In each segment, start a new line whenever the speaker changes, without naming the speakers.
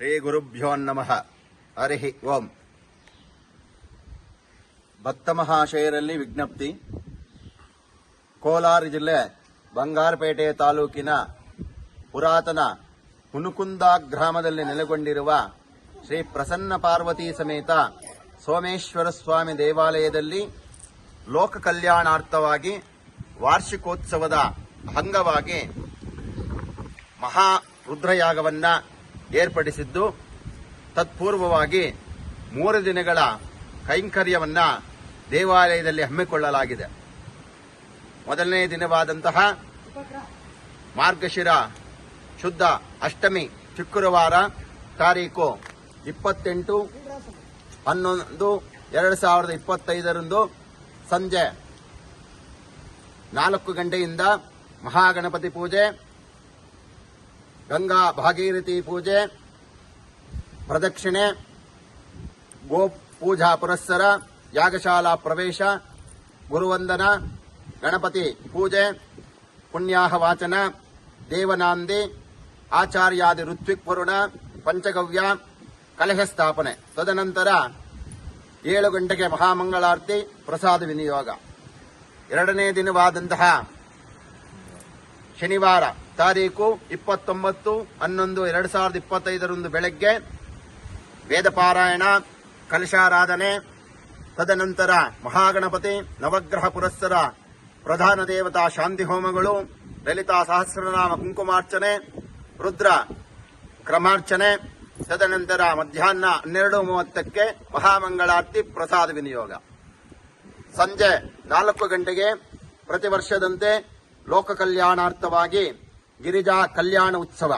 ಶ್ರೀ ಗುರುಭ್ಯೋ ನಮಃ. ಹರಿ ಓಂ. ಭಕ್ತ ಮಹಾಶಯರಲ್ಲಿ ವಿಜ್ಞಪ್ತಿ. ಕೋಲಾರ ಜಿಲ್ಲೆ ಬಂಗಾರಪೇಟೆ ತಾಲೂಕಿನ ಪುರಾತನ ಹುನುಕುಂದ ಗ್ರಾಮದಲ್ಲಿ ನೆಲೆಗೊಂಡಿರುವ ಶ್ರೀ ಪ್ರಸನ್ನ ಪಾರ್ವತಿ ಸಮೇತ ಸೋಮೇಶ್ವರ ಸ್ವಾಮಿ ದೇವಾಲಯದಲ್ಲಿ ಲೋಕ ಕಲ್ಯಾಣಾರ್ಥವಾಗಿ ವಾರ್ಷಿಕೋತ್ಸವದ ಅಂಗವಾಗಿ ಮಹಾ ರುದ್ರಯಾಗವನ್ನ ಏರ್ಪಡಿಸಿದ್ದು. ತತ್ಪೂರ್ವವಾಗಿ ಮೂರು ದಿನಗಳ ಕೈಂಕರ್ಯವನ್ನ ದೇವಾಲಯದಲ್ಲಿ ಹಮ್ಮಿಕೊಳ್ಳಲಾಗಿದೆ. ಮೊದಲನೇ ದಿನವಾದಂತಹ ಮಾರ್ಗಶಿರ ಶುದ್ಧ ಅಷ್ಟಮಿ ಶುಕ್ರವಾರ ತಾರೀಕು ಇಪ್ಪತ್ತೆಂಟು ಹನ್ನೊಂದು ಎರಡು ಸಾವಿರದ ಇಪ್ಪತ್ತೈದರಂದು ಸಂಜೆ ನಾಲ್ಕು ಗಂಟೆಯಿಂದ ಮಹಾಗಣಪತಿ ಪೂಜೆ ಗಂಗಾ ಭಾಗೀರಥಿ ಪೂಜೆ, ಪ್ರದಕ್ಷಿಣೆ ಗೋ ಪೂಜಾ ಪುರಸ್ಸರ, ಯಾಗಶಾಲಾ ಪ್ರವೇಶ, ಗುರುವಂದನ, ಗಣಪತಿ ಪೂಜೆ, ಪುಣ್ಯಾಹ ವಾಚನ, ದೇವನಾಂದಿ, ಆಚಾರ್ಯಾದಿ ಋತ್ವಿಕ್ ವರುಣ, ಪಂಚಗವ್ಯ, ಕಲಹ ಸ್ಥಾಪನೆ. ತದನಂತರ ಏಳು ಗಂಟೆಗೆ ಮಹಾಮಂಗಳಾರತಿ, ಪ್ರಸಾದ ವಿನಿಯೋಗ. ಎರಡನೇ ದಿನವಾದಂತಹ ಶನಿವಾರ ತಾರೀಕು ಇಪ್ಪತ್ತೊಂಬತ್ತು ಹನ್ನೊಂದು ಎರಡು ಸಾವಿರದ ಇಪ್ಪತ್ತೈದರಂದು ಬೆಳಗ್ಗೆ ವೇದಪಾರಾಯಣ ಕಲಶಾರಾಧನೆ, ತದನಂತರ ಮಹಾಗಣಪತಿ, ನವಗ್ರಹ ಪುರಸ್ಸರ, ಪ್ರಧಾನ ದೇವತಾ ಶಾಂತಿ ಹೋಮಗಳು, ಲಲಿತಾ ಸಹಸ್ರನಾಮ ಕುಂಕುಮಾರ್ಚನೆ, ರುದ್ರ ಕ್ರಮಾರ್ಚನೆ, ತದನಂತರ ಮಧ್ಯಾಹ್ನ ಹನ್ನೆರಡು ಮೂವತ್ತಕ್ಕೆ ಮಹಾಮಂಗಳಾರತಿ, ಪ್ರಸಾದ ವಿನಿಯೋಗ. ಸಂಜೆ ನಾಲ್ಕು ಗಂಟೆಗೆ ಪ್ರತಿ ವರ್ಷದಂತೆ ಲೋಕ ಕಲ್ಯಾಣಾರ್ಥವಾಗಿ ಗಿರಿಜಾ ಕಲ್ಯಾಣ ಉತ್ಸವ.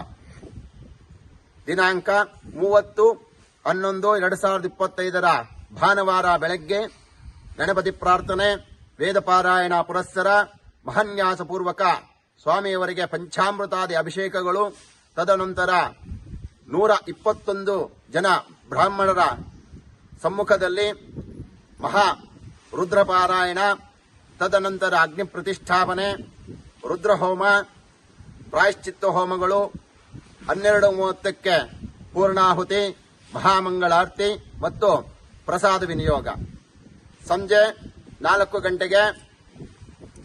ದಿನಾಂಕ ಮೂವತ್ತು ಹನ್ನೊಂದು ಎರಡು ಸಾವಿರದ ಇಪ್ಪತ್ತೈದರ ಭಾನುವಾರ ಬೆಳಗ್ಗೆ ಗಣಪತಿ ಪ್ರಾರ್ಥನೆ ವೇದ ಪಾರಾಯಣ ಪುರಸ್ಸರ ಮಹನ್ಯಾಸ ಪೂರ್ವಕ ಸ್ವಾಮಿಯವರಿಗೆ ಪಂಚಾಮೃತಾದಿ ಅಭಿಷೇಕಗಳು. ತದನಂತರ ನೂರ ಇಪ್ಪತ್ತೊಂದು ಜನ ಬ್ರಾಹ್ಮಣರ ಸಮ್ಮುಖದಲ್ಲಿ ಮಹಾ ರುದ್ರಪಾರಾಯಣ, ತದನಂತರ ಅಗ್ನಿ ಪ್ರತಿಷ್ಠಾಪನೆ ರುದ್ರಹೋಮ, ಪ್ರಾಯಶ್ಚಿತ್ತ ಹೋಮಗಳು, ಹನ್ನೆರಡು ಮೂವತ್ತಕ್ಕೆ ಪೂರ್ಣಾಹುತಿ, ಮಹಾಮಂಗಳಾರತಿ ಮತ್ತು ಪ್ರಸಾದ ವಿನಿಯೋಗ. ಸಂಜೆ ನಾಲ್ಕು ಗಂಟೆಗೆ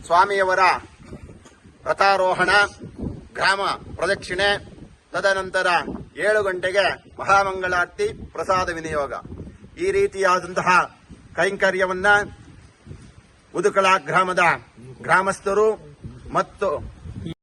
ಸ್ವಾಮಿಯವರ ರಥಾರೋಹಣ, ಗ್ರಾಮ ಪ್ರದಕ್ಷಿಣೆ, ತದನಂತರ ಏಳು ಗಂಟೆಗೆ ಮಹಾಮಂಗಳಾರತಿ, ಪ್ರಸಾದ ವಿನಿಯೋಗ. ಈ ರೀತಿಯಾದಂತಹ ಕೈಂಕರ್ಯವನ್ನ ಉದುಕಳ ಗ್ರಾಮದ ಗ್ರಾಮಸ್ಥರು ಮತ್ತು